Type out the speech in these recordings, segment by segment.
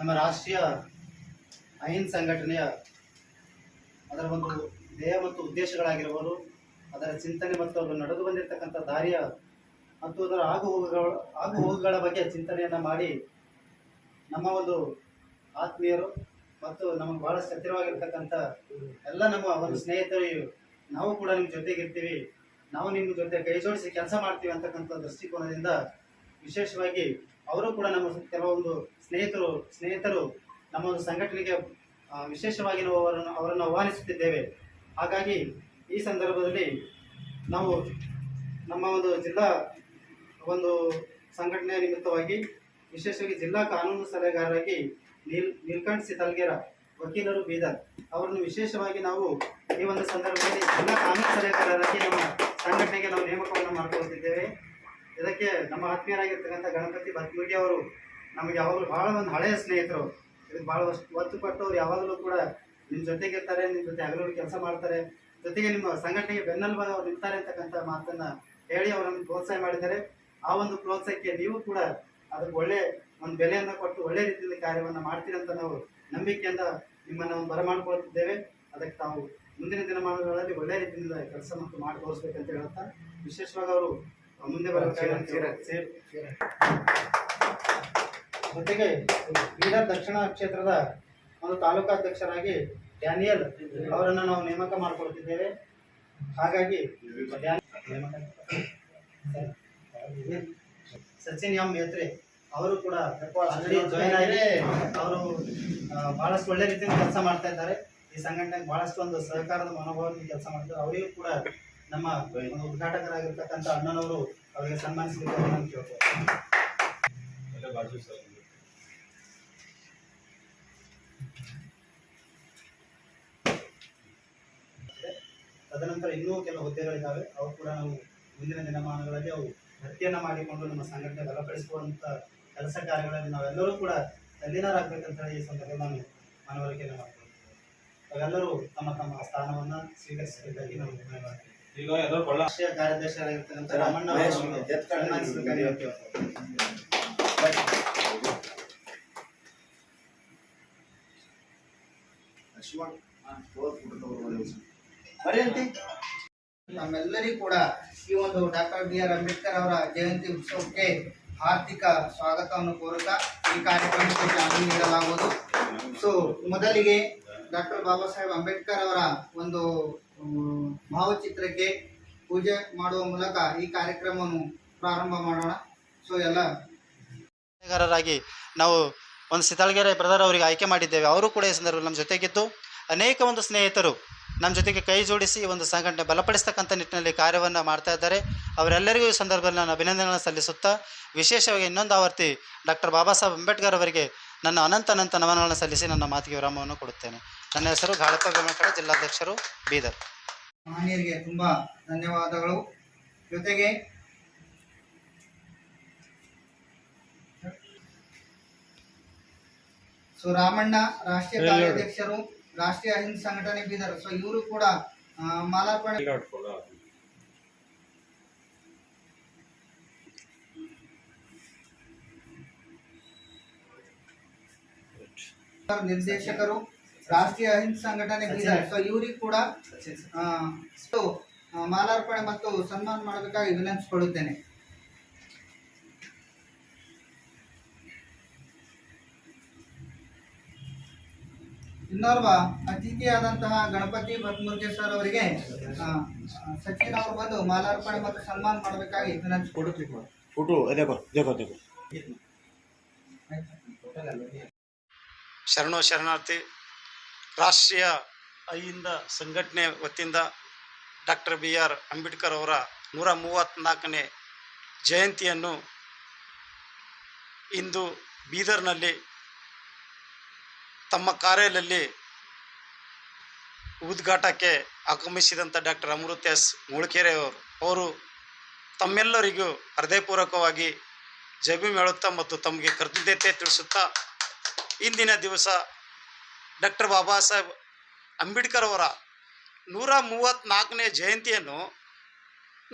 ನಮ್ಮ ರಾಷ್ಟ್ರೀಯ ಅಹಿನ್ ಸಂಘಟನೆಯ ಅದರ ಒಂದು ಧ್ಯೇಯ ಮತ್ತು ಉದ್ದೇಶಗಳಾಗಿರಬಹುದು ಅದರ ಚಿಂತನೆ ಮತ್ತು ಅದು ನಡೆದು ಬಂದಿರತಕ್ಕಂಥ ದಾರಿಯ ಮತ್ತು ಅದರ ಆಗು ಹೋಗುಗಳ ಆಗು ಹೋಗುಗಳ ಬಗ್ಗೆ ಚಿಂತನೆಯನ್ನು ಮಾಡಿ ನಮ್ಮ ಒಂದು ಆತ್ಮೀಯರು ಮತ್ತು ನಮಗೆ ಬಹಳ ಹತ್ತಿರವಾಗಿರ್ತಕ್ಕಂಥ ಎಲ್ಲ ನಮ್ಮ ಒಂದು ಸ್ನೇಹಿತರು ನಾವು ಕೂಡ ನಿಮ್ಮ ಜೊತೆಗಿರ್ತೀವಿ ನಾವು ನಿಮ್ಮ ಜೊತೆ ಕೈ ಜೋಡಿಸಿ ಕೆಲಸ ಮಾಡ್ತೀವಿ ಅಂತಕ್ಕಂಥ ದೃಷ್ಟಿಕೋನದಿಂದ ವಿಶೇಷವಾಗಿ ಅವರು ಕೂಡ ನಮ್ಮ ಕೆಲವೊಂದು ಸ್ನೇಹಿತರು ಸ್ನೇಹಿತರು ನಮ್ಮ ಒಂದು ಸಂಘಟನೆಗೆ ವಿಶೇಷವಾಗಿ ನಾವು ಅವರನ್ನು ಅವರನ್ನು ಆಹ್ವಾನಿಸುತ್ತಿದ್ದೇವೆ. ಹಾಗಾಗಿ ಈ ಸಂದರ್ಭದಲ್ಲಿ ನಾವು ನಮ್ಮ ಒಂದು ಜಿಲ್ಲಾ ಒಂದು ಸಂಘಟನೆಯ ನಿಮಿತ್ತವಾಗಿ ವಿಶೇಷವಾಗಿ ಜಿಲ್ಲಾ ಕಾನೂನು ಸಲಹೆಗಾರರಾಗಿ ನೀಲ್, ನೀಲ್ಕಂಠ್ ಸಿತಲ್ಗೆರ, ವಕೀಲರು ಬೀದರ್ ಅವರನ್ನು ವಿಶೇಷವಾಗಿ ನಾವು ಈ ಒಂದು ಸಂದರ್ಭದಲ್ಲಿ ಜಿಲ್ಲಾ ಕಾನೂನು ಸಲಹೆಗಾರರಾಗಿ ನಮ್ಮ ಸಂಘಟನೆಗೆ ನಾವು ನೇಮಕವನ್ನು ಮಾಡಿಕೊಳ್ಳುತ್ತಿದ್ದೇವೆ ಇದಕ್ಕೆ ನಮ್ಮ ಆತ್ಮೀಯರಾಗಿರ್ತಕ್ಕಂಥ ಗಣಪತಿ ಬತ್ಮುಗಿ ಅವರು ನಮಗೆ ಯಾವಾಗಲೂ ಬಹಳ ಒಂದು ಹಳೆಯ ಸ್ನೇಹಿತರು. ಇದಕ್ಕೆ ಬಹಳ ಒತ್ತು ಕೊಟ್ಟು ಅವರು ಯಾವಾಗಲೂ ಕೂಡ ನಿಮ್ಮ ಜೊತೆಗಿರ್ತಾರೆ ನಿಮ್ಮ ಜೊತೆ ಹಗಲು ಕೆಲಸ ಮಾಡ್ತಾರೆ. ಜೊತೆಗೆ ನಿಮ್ಮ ಸಂಘಟನೆಗೆ ಬೆನ್ನೆಲುಬಾಗಿ ಅವ್ರು ನಿಲ್ತಾರೆ ಅಂತಕ್ಕಂಥ ಮಾತನ್ನು ಹೇಳಿ ಅವರನ್ನು ಪ್ರೋತ್ಸಾಹ ಮಾಡಿದ್ದಾರೆ. ಆ ಒಂದು ಪ್ರೋತ್ಸಾಹಕ್ಕೆ ನೀವು ಕೂಡ ಅದಕ್ಕೆ ಒಳ್ಳೆ ಒಂದು ಬೆಲೆಯನ್ನು ಕೊಟ್ಟು ಒಳ್ಳೆ ರೀತಿಯಲ್ಲಿ ಕಾರ್ಯವನ್ನು ಮಾಡ್ತೀರಿ ಅಂತ ನಾವು ನಂಬಿಕೆಯಿಂದ ನಿಮ್ಮನ್ನು ಒಂದು ಬರಮಾಡ್ಕೊಳ್ತಿದ್ದೇವೆ. ಅದಕ್ಕೆ ತಾವು ಮುಂದಿನ ದಿನಮಾನಗಳಲ್ಲಿ ಒಳ್ಳೆ ರೀತಿಯಿಂದ ಕೆಲಸ ಮತ್ತು ಮಾಡಿ ತೋರಿಸ್ಬೇಕಂತ ಹೇಳುತ್ತಾ, ವಿಶೇಷವಾಗಿ ಅವರು ಮುಂದೆ ಜೊತೆಗೆ ಬೀದರ್ ದಕ್ಷಿಣ ಕ್ಷೇತ್ರದ ಒಂದು ತಾಲೂಕಾಧ್ಯಕ್ಷರಾಗಿ ಡ್ಯಾನಿಯಲ್ ಅವರನ್ನು ನಾವು ನೇಮಕ ಮಾಡಿಕೊಡ್ತಿದ್ದೇವೆ. ಹಾಗಾಗಿ ಸಚಿನ್ ಎಂ ಮೇತ್ರಿ ಅವರು ಕೂಡ ಜಾಯಿನ್ ಆಗಿ ಅವರು ಬಹಳಷ್ಟು ಒಳ್ಳೆ ರೀತಿಯಿಂದ ಕೆಲಸ ಮಾಡ್ತಾ ಇದ್ದಾರೆ. ಈ ಸಂಘಟನೆಗೆ ಬಹಳಷ್ಟು ಒಂದು ಸಹಕಾರದ ಮನೋಭಾವದಿಂದ ಕೆಲಸ ಮಾಡ್ತಾರೆ ಅವರಿಗೂ ಕೂಡ ನಮ್ಮ ಉದ್ಘಾಟಕರಾಗಿರ್ತಕ್ಕಂಥ ಅಣ್ಣನವರು ಅವರಿಗೆ ಸನ್ಮಾನಿಸಬೇಕು ಅಂತ ನಾನು ಕೇಳ್ತೇನೆ ತದನಂತರ ಇನ್ನೂ ಕೆಲವು ಹುದ್ದೆಗಳಿದ್ದಾವೆ. ಅವು ಕೂಡ ನಾವು ಮುಂದಿನ ದಿನಮಾನಗಳಲ್ಲಿ ಅವು ಭರ್ತಿಯನ್ನು ಮಾಡಿಕೊಂಡು ನಮ್ಮ ಸಂಘಟನೆ ಬಲಪಡಿಸುವಂತ ಕೆಲಸ ಕಾರ್ಯಗಳಲ್ಲಿ ನಾವೆಲ್ಲರೂ ಕೂಡ ತಲ್ಲೀನರಾಗಬೇಕಂತ ಹೇಳಿ ಈ ಸಂದರ್ಭದಲ್ಲಿ ನಾನು ಮನವರಿಕೆಯನ್ನು ಮಾಡಿಕೊಳ್ತೇನೆ. ಅವೆಲ್ಲರೂ ತಮ್ಮ ತಮ್ಮ ಸ್ಥಾನವನ್ನು ಸ್ವೀಕರಿಸಬೇಕಾಗಿ ನಾವು ಮನವಿ ಮಾಡ್ತೇವೆ ಈಗ ಎಲ್ಲರೂ ಕೊಳ್ಳ ರಾಷ್ಟ್ರೀಯ ಕಾರ್ಯದರ್ಶಿಯಾಗಿರ್ತಕ್ಕಂಥ ರಾಮಣ್ಣ ಅವರನ್ನು ಸನ್ಮಾನಿಸಬೇಕಾಗಿ ಹೇಳ್ತೇವೆ. ನಮ್ಮೆಲ್ಲರಿಗೂ ಕೂಡ ಈ ಒಂದು ಡಾಕ್ಟರ್ ಬಿ ಆರ್ ಅಂಬೇಡ್ಕರ್ ಅವರ ಜಯಂತಿ ಉತ್ಸವಕ್ಕೆ ಹಾರ್ದಿಕ ಸ್ವಾಗತವನ್ನು ಕೋರುತ್ತಾ ಈ ಕಾರ್ಯಕ್ರಮಕ್ಕೆ ಚಾಲನೆ ನೀಡಲಾಗುವುದು. ಸೊ ಮೊದಲಿಗೆ ಡಾಕ್ಟರ್ ಬಾಬಾ ಸಾಹೇಬ್ ಅಂಬೇಡ್ಕರ್ ಅವರ ಒಂದು ಭಾವಚಿತ್ರಕ್ಕೆ ಪೂಜೆ ಮಾಡುವ ಮೂಲಕ ಈ ಕಾರ್ಯಕ್ರಮವನ್ನು ಪ್ರಾರಂಭ ಮಾಡೋಣ. ಸೊ ಎಲ್ಲ ಕಾರ್ಯಗಾರರಾಗಿ ನಾವು ಒಂದು ಸಿತಾಳ್ಗೆರೆ ಬ್ರದರ್ ಅವರಿಗೆ ಆಯ್ಕೆ ಮಾಡಿದ್ದೇವೆ. ಅವರು ಕೂಡ ಈ ಸಂದರ್ಭದಲ್ಲಿ ನಮ್ಮ ಜೊತೆಗಿದ್ದು. ಅನೇಕ ಒಂದು ಸ್ನೇಹಿತರು ನಮ್ಮ ಜೊತೆಗೆ ಕೈ ಜೋಡಿಸಿ ಒಂದು ಸಂಘಟನೆ ಬಲಪಡಿಸ್ತಕ್ಕಂಥ ನಿಟ್ಟಿನಲ್ಲಿ ಕಾರ್ಯವನ್ನು ಮಾಡ್ತಾ ಇದ್ದಾರೆ. ಅವರೆಲ್ಲರಿಗೂ ಈ ಸಂದರ್ಭದಲ್ಲಿ ನಾನು ಅಭಿನಂದನೆಗಳನ್ನು ಸಲ್ಲಿಸುತ್ತಾ, ವಿಶೇಷವಾಗಿ ಇನ್ನೊಂದು ಆವರ್ತಿ ಡಾಕ್ಟರ್ ಬಾಬಾ ಸಾಹೇಬ್ ಅಂಬೇಡ್ಕರ್ ಅವರಿಗೆ ನನ್ನ ಅನಂತ ಅನಂತ ನಮನಗಳನ್ನು ಸಲ್ಲಿಸಿ ನನ್ನ ಮಾತಿಗೆ ವಿರಾಮವನ್ನು ಕೊಡುತ್ತೇನೆ. ನನ್ನ ಹೆಸರು ಗಾಳಪ್ಪ ಬೆಮಕಡ ಜಿಲ್ಲಾಧ್ಯಕ್ಷರು ಬೀದರ್. ಮಾನ್ಯರಿಗೆ ತುಂಬಾ ಧನ್ಯವಾದಗಳು. ಜೊತೆಗೆ ಸೊ ರಾಮಣ್ಣ ರಾಷ್ಟ್ರೀಯ ಕಾರ್ಯಾಧ್ಯಕ್ಷರು ರಾಷ್ಟ್ರೀಯ ಅಹಿಂದ ಸಂಘಟನೆ ಬೀದರ್. ಸೊ ಇವರು ಕೂಡ ಮಾಲಾರ್ಪಣೆ ನಿರ್ದೇಶಕರು ರಾಷ್ಟ್ರೀಯ ಅಹಿಂಸಾ ಸಂಘಟನೆ ಸೊ ಇವ್ರಿಗೆ ಕೂಡ ಮಾಲಾರ್ಪಣೆ ಮತ್ತು ಸನ್ಮಾನ ಮಾಡಬೇಕಾಗಿ ವಿನಂತಿಸಿಕೊಳ್ಳುತ್ತೇನೆ ಇನ್ನೋರ್ವ ಅತಿಥಿಯಾದಂತಹ ಗಣಪತಿ ಸರ್ ಅವರಿಗೆ ಸಚಿನ್ ಅವರು ಬಂದು ಮಾಲಾರ್ಪಣೆ ಮತ್ತು ಸನ್ಮಾನ ಮಾಡಬೇಕಾಗಿ ವಿನಂತಿಸಿಕೊಳ್ಳುತ್ತೇನೆ ಶರಣೋ ಶರಣಾರ್ಥಿ ರಾಷ್ಟ್ರೀಯ ಅಹಿಂದ ಸಂಘಟನೆ ವತಿಯಿಂದ ಡಾಕ್ಟರ್ ಬಿ ಆರ್ ಅಂಬೇಡ್ಕರ್ ಅವರ ನೂರ ಮೂವತ್ತ್ನಾಲ್ಕನೇ ಜಯಂತಿಯನ್ನು ಇಂದು ಬೀದರ್ನಲ್ಲಿ ತಮ್ಮ ಕಾರ್ಯಾಲಯದಲ್ಲಿ ಉದ್ಘಾಟಕ್ಕೆ ಆಗಮಿಸಿದಂಥ ಡಾಕ್ಟರ್ ಅಮೃತ ಎಸ್ ಮುಳ್ಕೆರೆ ಅವರು. ತಮ್ಮೆಲ್ಲರಿಗೂ ಹೃದಯಪೂರ್ವಕವಾಗಿ ಹೇಳುತ್ತಾ ಮತ್ತು ತಮಗೆ ಕೃತಜ್ಞತೆ ತಿಳಿಸುತ್ತಾ ಇಂದಿನ ದಿವಸ ಡಾಕ್ಟರ್ ಬಾಬಾ ಸಾಹೇಬ್ ಅಂಬೇಡ್ಕರ್ ಅವರ ನೂರ ಮೂವತ್ತ್ನಾಲ್ಕನೇ ಜಯಂತಿಯನ್ನು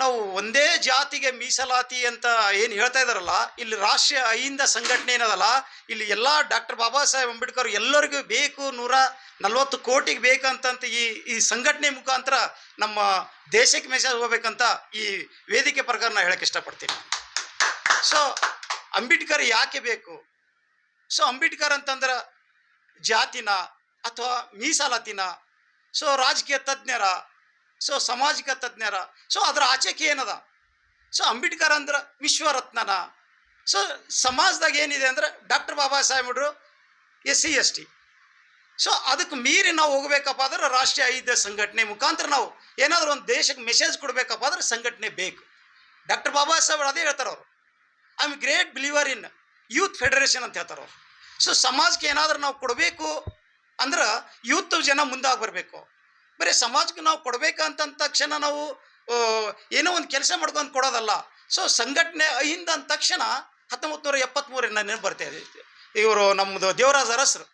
ನಾವು ಒಂದೇ ಜಾತಿಗೆ ಮೀಸಲಾತಿ ಅಂತ ಏನು ಹೇಳ್ತಾ ಇದ್ದಾರಲ್ಲ ಇಲ್ಲಿ ರಾಷ್ಟ್ರೀಯ ಅಹಿಂದ ಸಂಘಟನೆ ಏನದಲ್ಲ, ಇಲ್ಲಿ ಎಲ್ಲ ಡಾಕ್ಟರ್ ಬಾಬಾ ಸಾಹೇಬ್ ಅಂಬೇಡ್ಕರ್ ಎಲ್ಲರಿಗೂ ಬೇಕು, ನೂರ ನಲ್ವತ್ತು ಕೋಟಿಗೆ ಬೇಕಂತಂತ ಈ ಈ ಸಂಘಟನೆ ಮುಖಾಂತರ ನಮ್ಮ ದೇಶಕ್ಕೆ ಮೆಸೇಜ್ ಹೋಗ್ಬೇಕಂತ ಈ ವೇದಿಕೆ ಪ್ರಕಾರ ನಾನು ಹೇಳಕ್ಕೆ ಇಷ್ಟಪಡ್ತೀನಿ. ಸೊ ಅಂಬೇಡ್ಕರ್ ಯಾಕೆ ಬೇಕು? ಸೊ ಅಂಬೇಡ್ಕರ್ ಅಂತಂದ್ರೆ ಜಾತಿನ ಅಥವಾ ಮೀಸಲಾತಿನ, ಸೊ ರಾಜಕೀಯ ತಜ್ಞರ, ಸೊ ಸಾಮಾಜಿಕ ತಜ್ಞರ, ಸೊ ಅದರ ಆಚೆಕೆ ಏನದ? ಸೊ ಅಂಬೇಡ್ಕರ್ ಅಂದ್ರೆ ವಿಶ್ವರತ್ನನ. ಸೊ ಸಮಾಜದಾಗ ಏನಿದೆ ಅಂದರೆ ಡಾಕ್ಟರ್ ಬಾಬಾ ಸಾಹೇಬ್ರು S C, S T. So ಅದಕ್ಕೆ ಮೀರಿ ನಾವು ಹೋಗಬೇಕಪ್ಪ ಅಂದ್ರೆ ರಾಷ್ಟ್ರೀಯ ಐದ್ಯ ಸಂಘಟನೆ ಮುಖಾಂತರ ನಾವು ಏನಾದರೂ ಒಂದು ದೇಶಕ್ಕೆ ಮೆಸೇಜ್ ಕೊಡಬೇಕಪ್ಪ ಅಂದ್ರೆ ಸಂಘಟನೆ ಬೇಕು. ಡಾಕ್ಟರ್ ಬಾಬಾ ಸಾಹೇಬ್ ಅದೇ ಹೇಳ್ತಾರೆ ಅವರು. I am great believer in youth federation ಅಂತ ಹೇಳ್ತಾರೆ ಅವರು. ಸೊ ಸಮಾಜಕ್ಕೆ ಏನಾದರೂ ನಾವು ಕೊಡಬೇಕು ಅಂದ್ರೆ ಯೂತ್ ಜನ ಮುಂದಾಗಿ ಬರಬೇಕು ಬರೀ ಸಮಾಜಕ್ಕೆ ನಾವು ಕೊಡಬೇಕಂತ ತಕ್ಷಣ ನಾವು ಏನೋ ಒಂದು ಕೆಲಸ ಮಾಡ್ಕೊಂಡು ಕೊಡೋದಲ್ಲ. ಸೊ ಸಂಘಟನೆ ಅಹಿಂದ ಅಂದ ತಕ್ಷಣ ಹತ್ತೊಂಬತ್ತು ನೂರ ಎಪ್ಪತ್ತ್ಮೂರರಿಂದ ನೆನಪು ಬರ್ತಾ ಇದೆ. ಇವರು ನಮ್ಮದು ದೇವರಾಜ ಅರಸರು.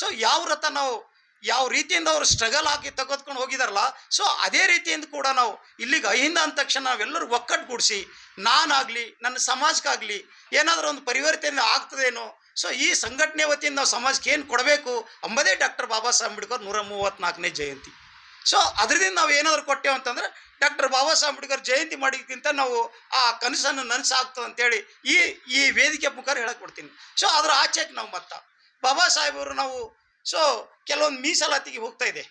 ಸೊ ಯಾವ ರಥ ನಾವು, ಯಾವ ರೀತಿಯಿಂದ ಅವರು ಸ್ಟ್ರಗಲ್ ಹಾಕಿ ತೆಗೆದುಕೊಂಡು ಹೋಗಿದಾರಲ್ಲ ಸೊ ಅದೇ ರೀತಿಯಿಂದ ಕೂಡ ನಾವು ಇಲ್ಲಿಗೆ ಅಹಿಂದ ಅಂದ ತಕ್ಷಣ ನಾವೆಲ್ಲರೂ ಒಕ್ಕಟ್ಟುಗೂಡಿಸಿ ನಾನಾಗಲಿ, ನನ್ನ ಸಮಾಜಕ್ಕಾಗಲಿ ಏನಾದರೂ ಒಂದು ಪರಿವರ್ತನೆ ಆಗ್ತದೇನೋ ಸೊ ಈ ಸಂಘಟನೆ ವತಿಯಿಂದ ನಾವು ಸಮಾಜಕ್ಕೆ ಏನು ಕೊಡಬೇಕು ಅಂಬದೇ ಡಾಕ್ಟರ್ ಬಾಬಾ ಸಾಹೇಬ್ ಅಂಬೇಡ್ಕರ್ ನೂರ ಮೂವತ್ತ್ನಾಲ್ಕನೇ ಜಯಂತಿ. ಸೊ ಅದರಿಂದ ನಾವು ಏನಾದರೂ ಕೊಟ್ಟೆವು ಅಂತಂದ್ರೆ ಡಾಕ್ಟರ್ ಬಾಬಾ ಸಾಹೇಬ್ ಅಂಬೇಡ್ಕರ್ ಜಯಂತಿ ಮಾಡೋದಕ್ಕಿಂತ ನಾವು ಆ ಕನಸನ್ನು ನನಸಾಗ್ತದೆ ಅಂತೇಳಿ ಈ ಈ ವೇದಿಕೆ ಮುಖಾಂತರ ಹೇಳಕ್ ಕೊಡ್ತೀನಿ ಸೊ ಅದರ ಆಚೆಗೆ ನಾವು ಮತ್ತ. ಬಾಬಾ ಸಾಹೇಬರು ನಾವು ಸೊ ಕೆಲವೊಂದು ಮೀಸಲಾತಿಗೆ ಹೋಗ್ತಾ ಇದೆ.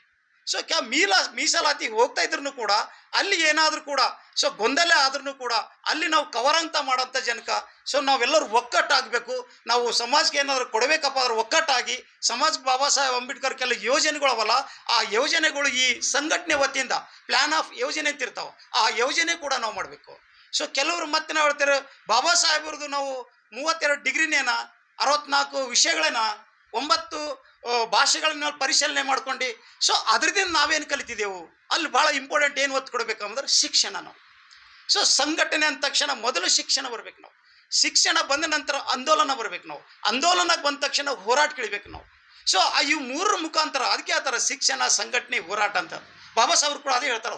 ಸೊ ಮೀಲ ಮೀಸಲಾತಿಗೆ ಹೋಗ್ತಾ ಇದ್ರು ಕೂಡ, ಅಲ್ಲಿ ಏನಾದರೂ ಕೂಡ ಸೊ ಗೊಂದಲ ಆದ್ರೂ ಕೂಡ, ಅಲ್ಲಿ ನಾವು ಕವರ್ ಅಂತ ಮಾಡೋಂಥ ಜನಕ ಸೊ ನಾವೆಲ್ಲರೂ ಒಕ್ಕಟ್ಟಾಗಬೇಕು. ನಾವು ಸಮಾಜಕ್ಕೆ ಏನಾದರೂ ಕೊಡಬೇಕಪ್ಪ ಅದ್ರ ಒಕ್ಕಟ್ಟಾಗಿ, ಸಮಾಜ ಬಾಬಾ ಸಾಹೇಬ್ ಅಂಬೇಡ್ಕರ್ ಕೆಲವು ಯೋಜನೆಗಳು ಅವಲ್ಲ ಆ ಯೋಜನೆಗಳು ಈ ಸಂಘಟನೆ ವತಿಯಿಂದ ಪ್ಲಾನ್ ಆಫ್ ಯೋಜನೆ ಅಂತ ಇರ್ತಾವೆ ಆ ಯೋಜನೆ ಕೂಡ ನಾವು ಮಾಡಬೇಕು. ಸೊ ಕೆಲವರು ಮತ್ತೆ ನಾವು ಹೇಳ್ತಾರೆ, ಬಾಬಾ ಸಾಹೇಬ್ರದ್ದು ನಾವು ಮೂವತ್ತೆರಡು ಡಿಗ್ರಿನೇನ ಅರವತ್ನಾಲ್ಕು ವಿಷಯಗಳೇನ ಒಂಬತ್ತು ಭಾಷೆಗಳನ್ನ ಪರಿಶೀಲನೆ ಮಾಡ್ಕೊಂಡು ಸೊ ಅದರಿಂದ ನಾವೇನು ಕಲಿತಿದ್ದೆವು? ಅಲ್ಲಿ ಭಾಳ ಇಂಪಾರ್ಟೆಂಟ್ ಏನು ಒತ್ತು ಕೊಡಬೇಕಂದ್ರೆ ಶಿಕ್ಷಣ ನಾವು. ಸೊ ಸಂಘಟನೆ ಅಂದ ತಕ್ಷಣ ಮೊದಲು ಶಿಕ್ಷಣ ಬರ್ಬೇಕು ನಾವು. ಶಿಕ್ಷಣ ಬಂದ ನಂತರ ಆಂದೋಲನ ಬರ್ಬೇಕು ನಾವು. ಆಂದೋಲನಕ್ಕೆ ಬಂದ ತಕ್ಷಣ ಹೋರಾಟ ಕಿಳಿಬೇಕು ನಾವು. ಸೊ ಇವು ಮೂರರ ಮುಖಾಂತರ ಅದಕ್ಕೆ ಆ ಥರ ಶಿಕ್ಷಣ, ಸಂಘಟನೆ, ಹೋರಾಟ ಅಂತ ಬಾಬಾ ಸಾಹೇಬ್ರು ಕೂಡ ಅದೇ ಹೇಳ್ತಾರೆ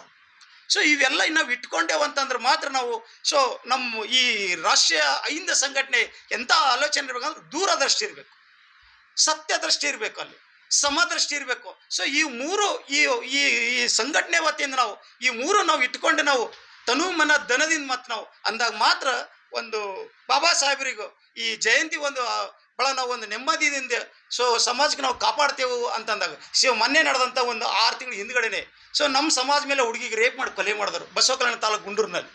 ಸೊ ಇವೆಲ್ಲ ನಾವು ಇಟ್ಕೊಂಡೇವು ಅಂತಂದ್ರೆ ಮಾತ್ರ ನಾವು ಸೊ ನಮ್ಮ ಈ ರಾಷ್ಟ್ರೀಯ ಅಹಿಂದ ಸಂಘಟನೆ ಎಂಥ ಆಲೋಚನೆ ಇರ್ಬೇಕಂದ್ರೆ ದೂರದೃಷ್ಟಿ ಇರಬೇಕು. ಸತ್ಯ ದೃಷ್ಟಿ ಇರಬೇಕು ಅಲ್ಲಿ. ಸಮದೃಷ್ಟಿ ಇರಬೇಕು. ಸೊ ಈ ಮೂರು, ಈ ಈ ಈ ಸಂಘಟನೆ ವತಿಯಿಂದ ನಾವು, ಈ ಮೂರು ನಾವು ಇಟ್ಕೊಂಡು ನಾವು ತನು ಮನ ದನದಿಂದ ಮತ್ತು ನಾವು ಅಂದಾಗ ಮಾತ್ರ ಒಂದು ಬಾಬಾ ಸಾಹೇಬರಿಗೂ ಈ ಜಯಂತಿ ಒಂದು ಬಹಳ ನಾವು ಒಂದು ನೆಮ್ಮದಿಯಿಂದ ಸೊ ಸಮಾಜಕ್ಕೆ ನಾವು ಕಾಪಾಡ್ತೇವೆ ಅಂತಂದಾಗ ಸೊ ಮೊನ್ನೆ ನಡೆದಂಥ ಒಂದು ಆರು ತಿಂಗಳ ಹಿಂದ್ಗಡೆನೆ ಸೊ ನಮ್ಮ ಸಮಾಜ ಮೇಲೆ ಹುಡುಗಿಗೆ ರೇಪ್ ಮಾಡಿ, ಕೊಲೆ ಮಾಡಿದ್ರು ಬಸವ ಕಲ್ಯಾಣ ತಾಲೂಕು ಗುಂಡೂರಿನಲ್ಲಿ.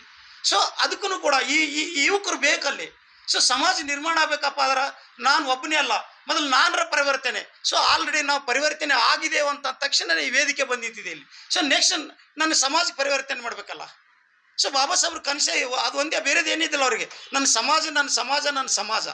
ಸೊ ಅದಕ್ಕೂ ಕೂಡ ಈ ಈ ಈ ಯುವಕರು ಬೇಕಲ್ಲಿ. ಸೊ ಸಮಾಜ ನಿರ್ಮಾಣ ಆಗಬೇಕಪ್ಪ ಅಂದ್ರೆ ನಾನು ಒಬ್ಬನೇ ಅಲ್ಲ. ಮೊದಲು ನಾನರ ಪರಿವರ್ತನೆ. ಸೊ ಆಲ್ರೆಡಿ ನಾವು ಪರಿವರ್ತನೆ ಆಗಿದೆ ಅಂತ ತಕ್ಷಣ ಈ ವೇದಿಕೆ ಬಂದಿದ್ದಿದೆ ಇಲ್ಲಿ. ಸೊ ನೆಕ್ಸ್ಟ್ ನನ್ನ ಸಮಾಜಕ್ಕೆ ಪರಿವರ್ತನೆ ಮಾಡಬೇಕಲ್ಲ. ಸೊ ಬಾಬಾ ಸಾಹೇಬ್ರ ಕನಸೆ ಅದು ಒಂದೇ ಬೇರೆದು ಏನಿದ್ದಿಲ್ಲ ಅವರಿಗೆ. ನನ್ನ ಸಮಾಜ ನನ್ನ ಸಮಾಜ ನನ್ನ ಸಮಾಜ.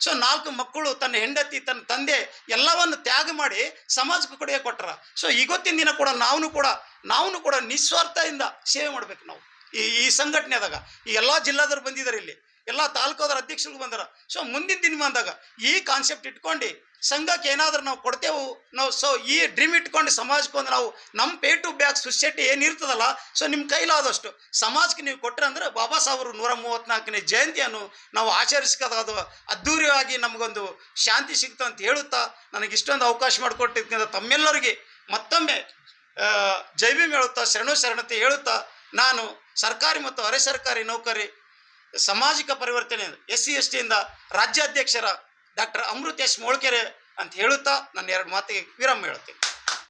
ಸೊ ನಾಲ್ಕು ಮಕ್ಕಳು, ತನ್ನ ಹೆಂಡತಿ, ತನ್ನ ತಂದೆ ಎಲ್ಲವನ್ನು ತ್ಯಾಗ ಮಾಡಿ ಸಮಾಜಕ್ಕೆ ಕೊಡುಗೆ ಕೊಟ್ಟರ ಸೊ ಇವತ್ತಿನ ದಿನ ಕೂಡ ನಾವು ಕೂಡ ನಾವು ಕೂಡ ನಿಸ್ವಾರ್ಥದಿಂದ ಸೇವೆ ಮಾಡ್ಬೇಕು ನಾವು. ಈ ಈ ಸಂಘಟನೆದಾಗ, ಈ ಎಲ್ಲ ಜಿಲ್ಲಾದವ್ರು ಬಂದಿದ್ದಾರೆ ಇಲ್ಲಿ. ಎಲ್ಲ ತಾಲೂಕಾದ್ರ ಅಧ್ಯಕ್ಷರು ಬಂದಾರ. ಸೊ ಮುಂದಿನ ದಿನ ಬಂದಾಗ ಈ ಕಾನ್ಸೆಪ್ಟ್ ಇಟ್ಕೊಂಡು ಸಂಘಕ್ಕೆ ಏನಾದರೂ ನಾವು ಕೊಡ್ತೇವು, ನಾವು ಸೊ ಈ ಡ್ರೀಮ್ ಇಟ್ಕೊಂಡು ಸಮಾಜಕ್ಕೆ ಒಂದು ನಾವು ನಮ್ಮ ಪೇ ಟು ಬ್ಯಾಕ್ ಸೊಸೈಟಿ ಏನಿರ್ತದಲ್ಲ ಸೊ ನಿಮ್ಮ ಕೈಲಾದಷ್ಟು ಸಮಾಜಕ್ಕೆ ನೀವು ಕೊಟ್ಟರೆ ಅಂದರೆ ಬಾಬಾ ಸಾಹೇಬರು ನೂರ ಮೂವತ್ತ್ನಾಲ್ಕನೇ ಜಯಂತಿಯನ್ನು ನಾವು ಆಚರಿಸ್ಕೋದು ಅದ್ಧೂರಿಯಾಗಿ ನಮಗೊಂದು ಶಾಂತಿ ಸಿಗ್ತು ಅಂತ ಹೇಳುತ್ತಾ, ನನಗೆ ಇಷ್ಟೊಂದು ಅವಕಾಶ ಮಾಡಿಕೊಟ್ಟಿದ್ದ ತಮ್ಮೆಲ್ಲರಿಗೆ ಮತ್ತೊಮ್ಮೆ ಜೈವಿಮ್ ಹೇಳುತ್ತಾ, ಶರಣು ಶರಣತೆ ಹೇಳುತ್ತಾ, ನಾನು ಸರ್ಕಾರಿ ಮತ್ತು ಅರೆ ಸರ್ಕಾರಿ ನೌಕರಿ ಸಾಮಾಜಿಕ ಪರಿವರ್ತನೆ ಎಸ್ ಸಿ ಎಸ್ ಟಿಯಿಂದ ರಾಜ್ಯಾಧ್ಯಕ್ಷರ ಡಾಕ್ಟರ್ ಅಮೃತೇಶ್ ಮೋಳ್ಕೆರೆ ಅಂತ ಹೇಳುತ್ತಾ ನನ್ನ ಎರಡು ಮಾತಿಗೆ ವಿರಾಮ ಹೇಳುತ್ತೇನೆ.